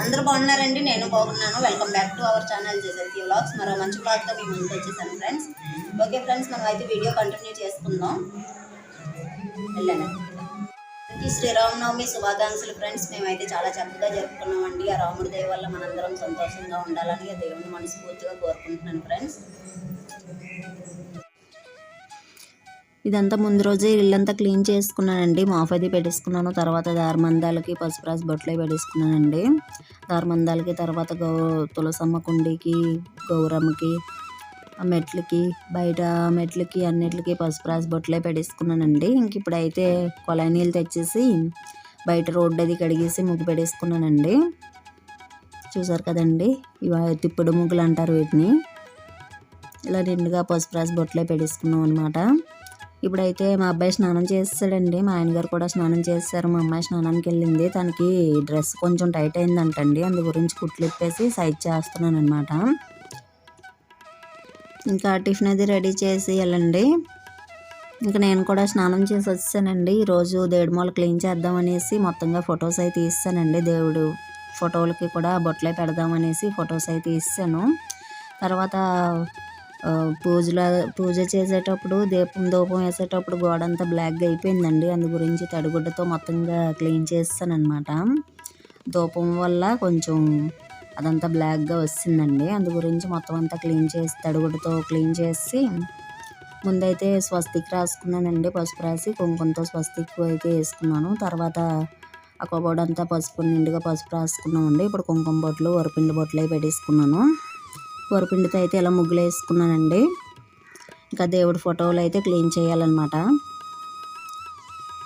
అందరూ బాగున్నారండి నేను బాగున్నాను. Welcome back to our channel జెసెల్టీ vlogs మరో మంచి వ్లాగ్తో మీ ముందు వచ్చేసాను ఫ్రెండ్స్ ఓకే ఫ్రెండ్స్ మనం అయితే వీడియో కంటిన్యూ చేసుకుందాం వెళ్ళాను శ్రీరామనవమి శుభాకాంక్షలు ఫ్రెండ్స్ మేమైతే చాలా చక్కగా జరుపుకున్నామండి. ఆ రాముడి దయ వల్ల మనందరం సంతోషంగా ఉండాలని ఆ దేవుని మనస్ఫూర్తిగా కోరుకుంటున్నాను ఫ్రెండ్స్ ఇదంతా ముందు రోజే ఇల్లంతా క్లీన్ చేసుకున్నానండి. మాఫ్ అది పెట్టేసుకున్నాను. తర్వాత దారమందాలకి పసుపు రాసి బొట్లు పెట్టేసుకున్నానండి. దారమందాలకి తర్వాత గౌ తులసమ్మ కుండీకి గౌరమ్మకి మెట్లకి బయట మెట్లకి అన్నిటికి పసుపు రాసి బొట్లే పెట్టేసుకున్నానండి. ఇంక ఇప్పుడైతే కొలాయి నీళ్ళు తెచ్చేసి బయట రోడ్డు అది కడిగేసి ముగ్గు పెట్టేసుకున్నానండి. చూసారు కదండి? ఇవ తిప్పుడు ముగ్గులు అంటారు వీటిని. ఇలా నిండుగా పసుపు రాసి బొట్లే పెట్టేసుకున్నాం అనమాట ఇప్పుడైతే మా అబ్బాయి స్నానం చేస్తాడండి. మా ఆయనగారు కూడా స్నానం చేస్తారు. మా అమ్మాయి స్నానానికి వెళ్ళింది. తనకి డ్రెస్ కొంచెం టైట్ అయిందంటండి. అందు గురించి కుట్లు ఇప్పేసి సైజ్ చేస్తున్నాను అనమాట ఇంకా టిఫిన్ అది రెడీ చేసి వెళ్ళండి. ఇంకా నేను కూడా స్నానం చేసి వచ్చానండి ఈరోజు దేవుడి క్లీన్ చేద్దాం అనేసి మొత్తంగా ఫొటోస్ అయితే తీస్తానండి. దేవుడు ఫోటోలకి కూడా బొట్లే పెడదామనేసి ఫొటోస్ అయితే ఇస్తాను తర్వాత పూజల పూజ చేసేటప్పుడు దీపం దూపం వేసేటప్పుడు గోడ అంతా బ్లాక్గా అయిపోయిందండి. అందు గురించి తడిగుడ్డతో మొత్తంగా క్లీన్ చేస్తానమాట దూపం వల్ల కొంచెం అదంతా బ్లాక్గా వస్తుందండి. అందు గురించి మొత్తం అంతా క్లీన్ చేసి తడిగుడ్డతో క్లీన్ చేసి ముందైతే స్వస్తిక్ రాసుకున్నానండి. పసుపు రాసి కుంకుమతో స్వస్తిక్ అయితే వేసుకున్నాను. తర్వాత ఆ కబోర్డ్ అంతా పసుపు నిండుగా పసుపు రాసుకున్నామండి. ఇప్పుడు కుంకుమ బొట్లు వరపిండి బొట్లు అవి పెట్టేసుకున్నాను. వరపిండితో అయితే ఇలా ముగ్గులు వేసుకున్నానండి. ఇంకా దేవుడి ఫోటోలు అయితే క్లీన్ చేయాలన్నమాట.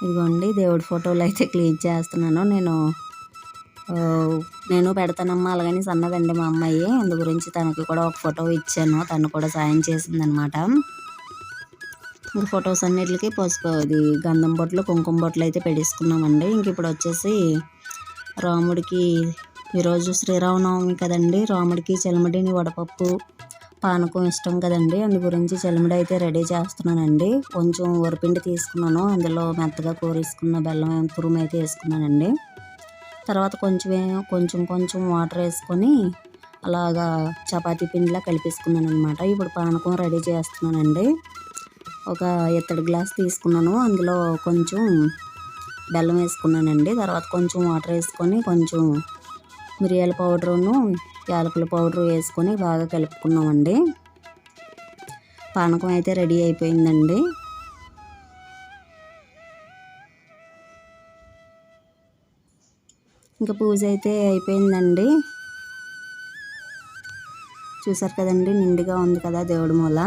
ఇదిగోండి దేవుడి ఫోటోలు అయితే క్లీన్ చేస్తున్నాను. నేను నేను పెడతానమ్మా అలాగని సన్నదండి మా అమ్మాయి. అందు గురించి తనకి కూడా ఒక ఫోటో ఇచ్చాను. తను కూడా సాయం చేసిందనమాట ఇంక ఫొటోస్ అన్నిటికి పసుపు అది గంధం బొట్లు కుంకుమ బొట్లు అయితే పెడేసుకున్నామండి. ఇంక ఇప్పుడు వచ్చేసి రాముడికి ఈరోజు శ్రీరామనవమి కదండి. రాముడికి చెలమడిని వడపప్పు పానకం ఇష్టం కదండి. అందు గురించి చెలమడి అయితే రెడీ చేస్తున్నానండి. కొంచెం వరిపిండి తీసుకున్నాను. అందులో మెత్తగా కూరేసుకున్న బెల్లం తురుము అయితే వేసుకున్నానండి. తర్వాత కొంచెం కొంచెం కొంచెం వాటర్ వేసుకొని అలాగా చపాతీ పిండిలా కలిపేసుకున్నాను అనమాట ఇప్పుడు పానకం రెడీ చేస్తున్నానండి. ఒక ఇత్తడి గ్లాస్ తీసుకున్నాను. అందులో కొంచెం బెల్లం వేసుకున్నానండి. తర్వాత కొంచెం వాటర్ వేసుకొని కొంచెం మిరియాల పౌడరును యాలకుల పౌడర్ వేసుకొని బాగా కలుపుకున్నామండి. పానకం అయితే రెడీ అయిపోయిందండి. ఇంకా పూజ అయితే అయిపోయిందండి. చూసారు కదండి నిండుగా ఉంది కదా దేవుడి మూల.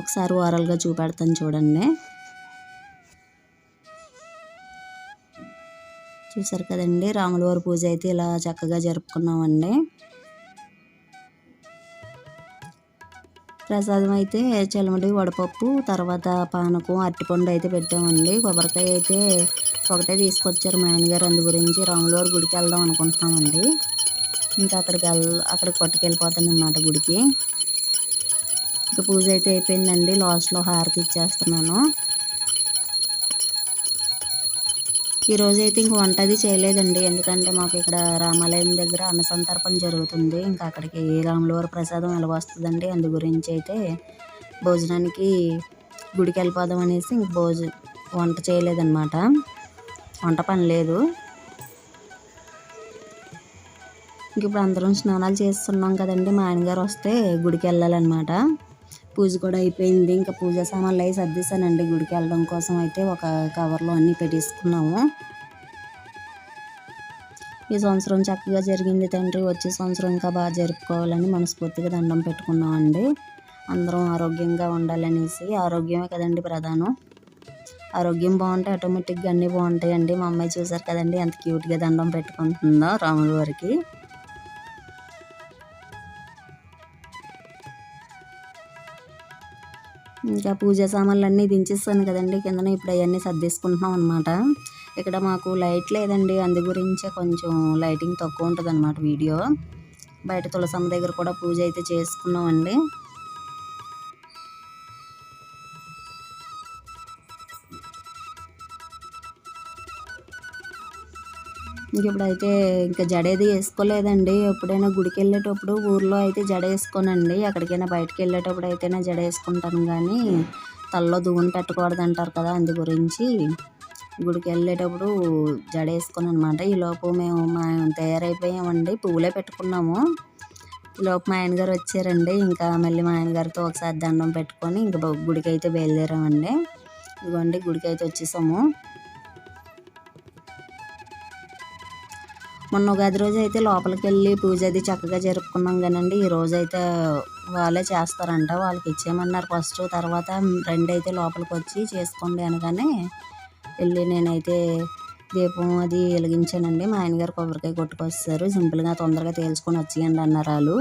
ఒకసారి ఓరల్గా చూపెడతాను చూడండి. చూసారు కదండి. రాముల వారి పూజ అయితే ఇలా చక్కగా జరుపుకున్నామండి. ప్రసాదం అయితే చలమడి వడపప్పు తర్వాత పానకం అరటిపండు అయితే పెట్టామండి. కొబ్బరికాయ అయితే ఒకటే తీసుకొచ్చారు మా ఆయనగారు అందు గురించి రాముల వారి గుడికి వెళ్దాం అనుకుంటున్నామండి. ఇంకా అక్కడికి వెళ్ అక్కడికి పట్టుకెళ్ళిపోతాను అన్నమాట గుడికి. ఇంకా పూజ అయితే అయిపోయిందండి. లాస్ట్లో హారతి ఇచ్చేస్తున్నాను. ఈరోజు అయితే ఇంక వంట అది చేయలేదండి. ఎందుకంటే మాకు ఇక్కడ రామాలయం దగ్గర అన్నసంతర్పణ జరుగుతుంది. ఇంకా అక్కడికి రాములవారి ప్రసాదం ఎలా వస్తుందండి? అందు గురించి అయితే భోజనానికి గుడికి వెళ్ళిపోదాం అనేసి ఇంక భోజ వంట చేయలేదన్నమాట. వంట పని లేదు. ఇంక ఇప్పుడు అందరం స్నానాలు చేస్తున్నాం కదండి. మా ఆయనగారు వస్తే గుడికి వెళ్ళాలన్నమాట. పూజ కూడా అయిపోయింది. ఇంకా పూజ సామాన్లు అవి సర్దిస్తానండి గుడికి వెళ్ళడం కోసం. అయితే ఒక కవర్లో అన్నీ పెట్టేసుకున్నాము. ఈ సంవత్సరం చక్కగా జరిగింది తండ్రి. వచ్చే సంవత్సరం ఇంకా బాగా జరుపుకోవాలని మనస్ఫూర్తిగా దండం పెట్టుకున్నామండి అందరం ఆరోగ్యంగా ఉండాలనేసి. ఆరోగ్యమే కదండి ప్రధానం. ఆరోగ్యం బాగుంటే ఆటోమేటిక్గా అన్నీ బాగుంటాయండి. మా అమ్మాయి చూసారు కదండి ఎంత క్యూట్గా దండం పెట్టుకుంటుందో రాముల వారికి. ఇంకా పూజ సామాన్లు అన్నీ దించేస్తాను కదండి. కిందన ఇప్పుడు అవన్నీ సర్దేసుకుంటున్నాం అనమాట ఇక్కడ మాకు లైట్ లేదండి. అందు గురించే కొంచెం లైటింగ్ తక్కువ ఉంటుంది వీడియో. బయట తులసమ్మ దగ్గర కూడా పూజ అయితే చేసుకున్నామండి. ఇప్పుడైతే ఇంకా జడేది వేసుకోలేదండి. ఎప్పుడైనా గుడికి వెళ్ళేటప్పుడు ఊర్లో అయితే జడ వేసుకోనండి. ఎక్కడికైనా బయటకు వెళ్ళేటప్పుడు అయితేనే జడ వేసుకుంటాను కానీ తలలో దువ్వును పెట్టకూడదు అంటారు కదా అందు గురించి. గుడికి వెళ్ళేటప్పుడు జడ వేసుకుని అనమాట ఈలోపు మేము మా తయారైపోయామండి. పువ్వులే పెట్టుకున్నాము. ఈలోపు మా ఆయనగారు వచ్చారండి. ఇంకా మళ్ళీ మా ఆయనగారితో ఒకసారి దండం పెట్టుకొని ఇంకా గుడికి అయితే బయలుదేరామండి. ఇదిగోండి గుడికి అయితే వచ్చేసాము. మొన్న ఉగాది రోజు అయితే లోపలికి వెళ్ళి పూజ అది చక్కగా జరుపుకున్నాం కానండి. ఈ రోజు అయితే వాళ్ళే చేస్తారంట. వాళ్ళకి ఇచ్చేయమన్నారు ఫస్ట్. తర్వాత రెండు అయితే లోపలికి వచ్చి చేసుకోండి అనగానే వెళ్ళి నేనైతే దీపం అది వెలిగించానండి. మా ఆయన గారు కొబ్బరికాయ కొట్టుకొస్తారు. సింపుల్గా తొందరగా తేల్చుకొని వచ్చేయండి అన్నారు వాళ్ళు.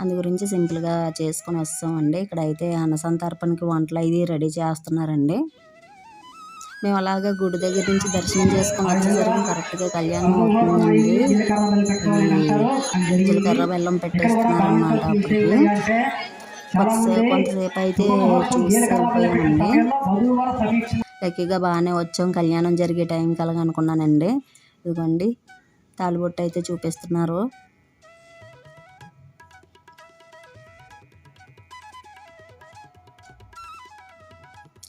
అందు గురించి సింపుల్గా చేసుకొని వస్తామండి. ఇక్కడైతే అన్నసంతర్పణకి వంటలు అవి రెడీ చేస్తున్నారండి. మేము అలాగా గుడి దగ్గర నుంచి దర్శనం చేసుకొని వచ్చేసరికి కరెక్ట్గా కళ్యాణం అవుతుందండి. జీలకర్ర బెల్లం పెట్టేస్తున్నారు అనమాట అప్పటికి కొంతసేపు అయితే చూసి వెళ్ళిపోయామండి. లక్కీగా బాగానే వచ్చాం. కళ్యాణం జరిగే టైం అలాగ అనుకున్నానండి. ఇదిగోండి తాలిబొట్టు అయితే చూపిస్తున్నారు.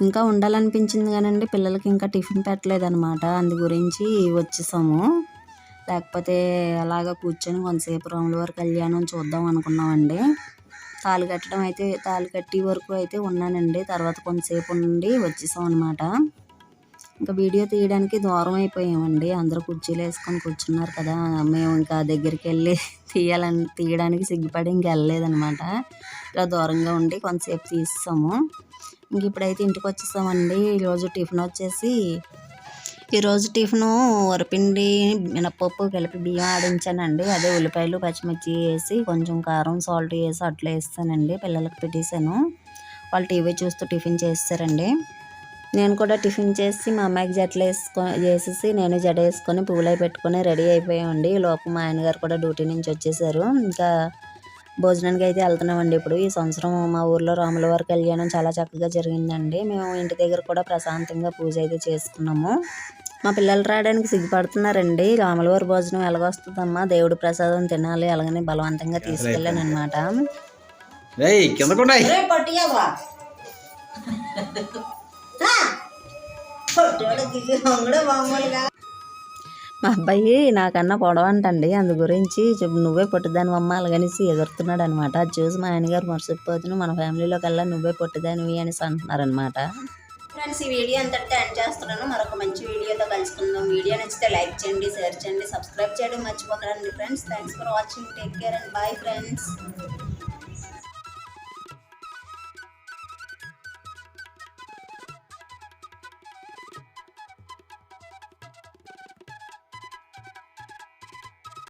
ఇంకా ఉండాలనిపించింది కానండి. పిల్లలకి ఇంకా టిఫిన్ పెట్టలేదనమాట అందు గురించి వచ్చేసాము. లేకపోతే అలాగ కూర్చొని కొంతసేపు రాములవారి కళ్యాణం చూద్దాం అనుకున్నామండి. తాళి కట్టడం అయితే తాళి కట్టి వరకు అయితే ఉన్నానండి. తర్వాత కొంతసేపు ఉండి వచ్చేసాం అనమాట ఇంకా వీడియో తీయడానికి దూరం అయిపోయామండి. అందరూ కుర్చీలు వేసుకొని కూర్చున్నారు కదా. మేము ఇంకా దగ్గరికి వెళ్ళి తీయాలని తీయడానికి సిగ్గుపడి ఇంక వెళ్ళలేదనమాట ఇలా దూరంగా ఉండి కొంతసేపు తీస్తాము ఇంక ఇప్పుడైతే ఇంటికి వచ్చేసామండి. ఈరోజు టిఫిన్ వచ్చేసి ఈరోజు టిఫిను వరిపిండి మినపప్పు కలిపి బియ్యం ఆడించానండి. అదే ఉల్లిపాయలు పచ్చిమిర్చి వేసి కొంచెం కారం సాల్ట్ వేసి అట్లా వేస్తానండి. పిల్లలకి పెట్టేశాను. వాళ్ళు టీవీ చూస్తూ టిఫిన్ చేస్తారండి. నేను కూడా టిఫిన్ చేసి మా అమ్మాయికి జట్లు వేసుకో చేసేసి నేను జడ వేసుకొని పువ్వులు పెట్టుకొని రెడీ అయిపోయామండి. లోపు మా ఆయనగారు కూడా డ్యూటీ నుంచి వచ్చేసారు. ఇంకా భోజనానికి అయితే వెళ్తున్నామండి ఇప్పుడు. ఈ సంవత్సరం మా ఊర్లో రాముల వారి కళ్యాణం చాలా చక్కగా జరిగిందండి. మేము ఇంటి దగ్గర కూడా ప్రశాంతంగా పూజ అయితే చేసుకున్నాము. మా పిల్లలు రావడానికి సిగ్గుపడుతున్నారండి. రాముల వారి భోజనం ఎలాగొస్తుందమ్మా? దేవుడి ప్రసాదం తినాలి అలాగని బలవంతంగా తీసుకెళ్ళాను అనమాట మామూలుగా మా అబ్బాయి నాకన్నా పొడవంటండి. అందు గురించి నువ్వే పొట్టిదాని అమ్మ అలాగనేసి ఎదురుతున్నాడు అనమాట అది చూసి మా ఆయనగారు మర్చిపోతున్నా మన ఫ్యామిలీలో కల్లా నువ్వే పొట్టిదానివి అనేసి అంటున్నారనమాట. ఫ్రెండ్స్ ఈ వీడియో అంతటితో ఎండ్ చేస్తున్నాను. మరొక మంచి వీడియోతో కలుసుకుందాం. వీడియో నచ్చితే లైక్ చేయండి షేర్ చేయండి సబ్స్క్రైబ్ చేయడం మర్చిపోకండి friends. Thanks for watching take care and bye friends